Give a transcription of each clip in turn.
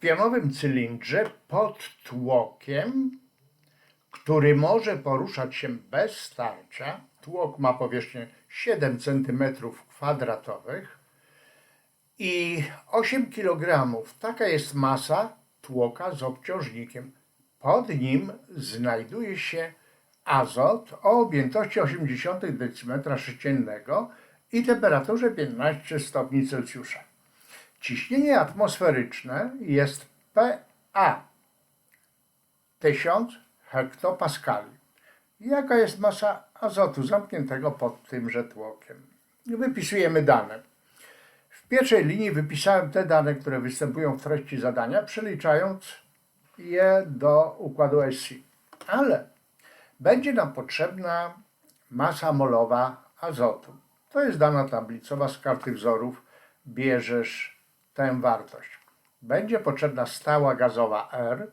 pionowym cylindrze pod tłokiem, który może poruszać się bez starcia. Tłok ma powierzchnię 7 cm kwadratowych i 8 kg. Taka jest masa tłoka z obciążnikiem. Pod nim znajduje się azot o objętości 80 dm3 i temperaturze 15 stopni Celsjusza. Ciśnienie atmosferyczne jest PA 1000 hektopaskali. Jaka jest masa azotu zamkniętego pod tymże tłokiem? Wypisujemy dane. W pierwszej linii wypisałem te dane, które występują w treści zadania, przeliczając je do układu SI. Ale będzie nam potrzebna masa molowa azotu. To jest dana tablicowa z karty wzorów. Bierzesz tę wartość. Będzie potrzebna stała gazowa R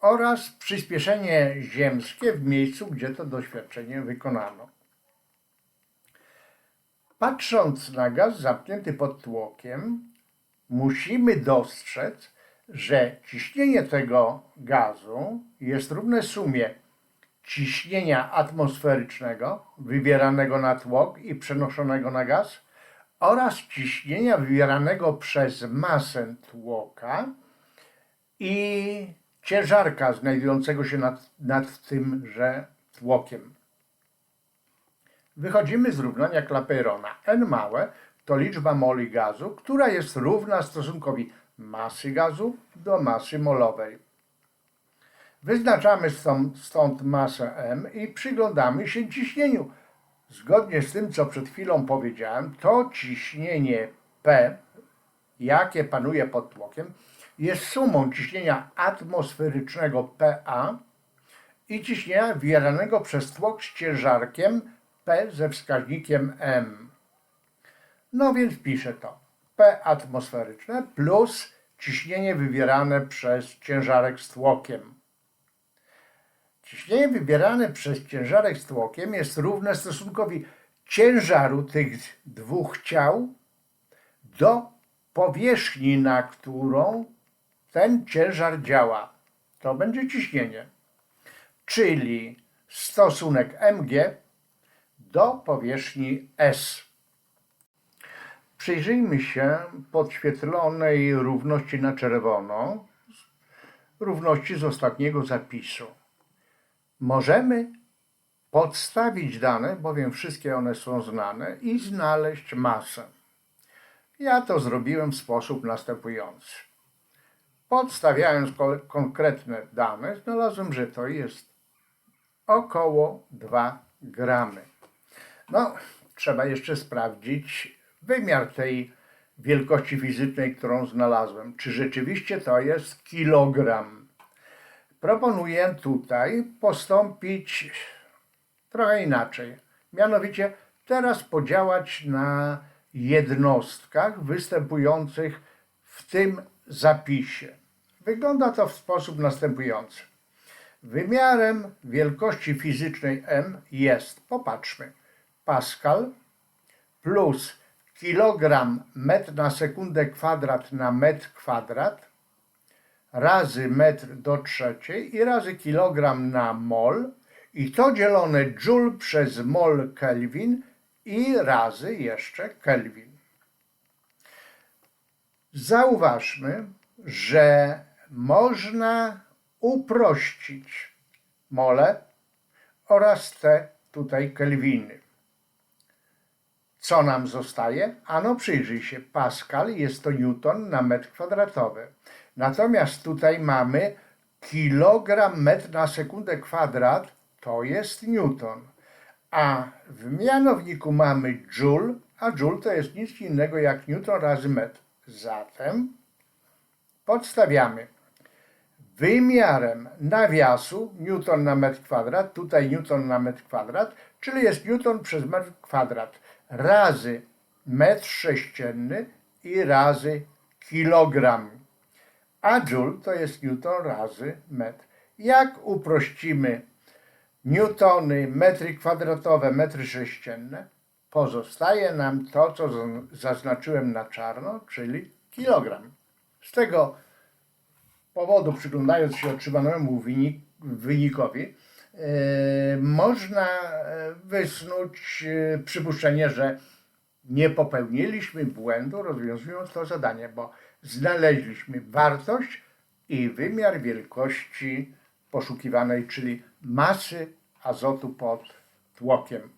oraz przyspieszenie ziemskie w miejscu, gdzie to doświadczenie wykonano. Patrząc na gaz zamknięty pod tłokiem, musimy dostrzec, że ciśnienie tego gazu jest równe sumie ciśnienia atmosferycznego wywieranego na tłok i przenoszonego na gaz oraz ciśnienia wywieranego przez masę tłoka i ciężarka znajdującego się nad, nad tymże tłokiem. Wychodzimy z równania Clapeyrona. N małe to liczba moli gazu, która jest równa stosunkowi masy gazu do masy molowej. Wyznaczamy stąd, stąd masę M i przyglądamy się ciśnieniu. Zgodnie z tym, co przed chwilą powiedziałem, to ciśnienie P, jakie panuje pod tłokiem, jest sumą ciśnienia atmosferycznego PA i ciśnienia wywieranego przez tłok z ciężarkiem P ze wskaźnikiem M. No więc piszę to. P atmosferyczne plus ciśnienie wywierane przez ciężarek z tłokiem. Ciśnienie wybierane przez ciężarek z tłokiem jest równe stosunkowi ciężaru tych dwóch ciał do powierzchni, na którą ten ciężar działa. To będzie ciśnienie. Czyli stosunek mg do powierzchni S. Przyjrzyjmy się podświetlonej równości na czerwono, równości z ostatniego zapisu. Możemy podstawić dane, bowiem wszystkie one są znane, i znaleźć masę. Ja to zrobiłem w sposób następujący. Podstawiając ko- konkretne dane, znalazłem, że to jest około 2 gramy. No, trzeba jeszcze sprawdzić wymiar tej wielkości fizycznej, którą znalazłem. Czy rzeczywiście to jest kilogram? Proponuję tutaj postąpić trochę inaczej. Mianowicie teraz podziałać na jednostkach występujących w tym zapisie. Wygląda to w sposób następujący. Wymiarem wielkości fizycznej m jest, popatrzmy, Pascal plus kilogram metr na sekundę kwadrat na metr kwadrat razy metr do trzeciej i razy kilogram na mol i to dzielone joule przez mol Kelvin i razy jeszcze Kelvin. Zauważmy, że można uprościć mole oraz te tutaj kelwiny. Co nam zostaje? Ano przyjrzyj się, Pascal jest to newton na metr kwadratowy. Natomiast tutaj mamy kilogram metr na sekundę kwadrat, to jest newton. A w mianowniku mamy joule, a joule to jest nic innego jak newton razy metr. Zatem podstawiamy wymiarem nawiasu newton na metr kwadrat, tutaj newton na metr kwadrat, czyli jest newton przez metr kwadrat razy metr sześcienny i razy kilogram. A joule to jest newton razy metr. Jak uprościmy newtony, metry kwadratowe, metry sześcienne, pozostaje nam to, co zaznaczyłem na czarno, czyli kilogram. Z tego powodu, przyglądając się otrzymanemu wynik, wynikowi, e, można e, wysnuć e, przypuszczenie, że nie popełniliśmy błędu rozwiązując to zadanie, bo znaleźliśmy wartość i wymiar wielkości poszukiwanej, czyli masy azotu pod tłokiem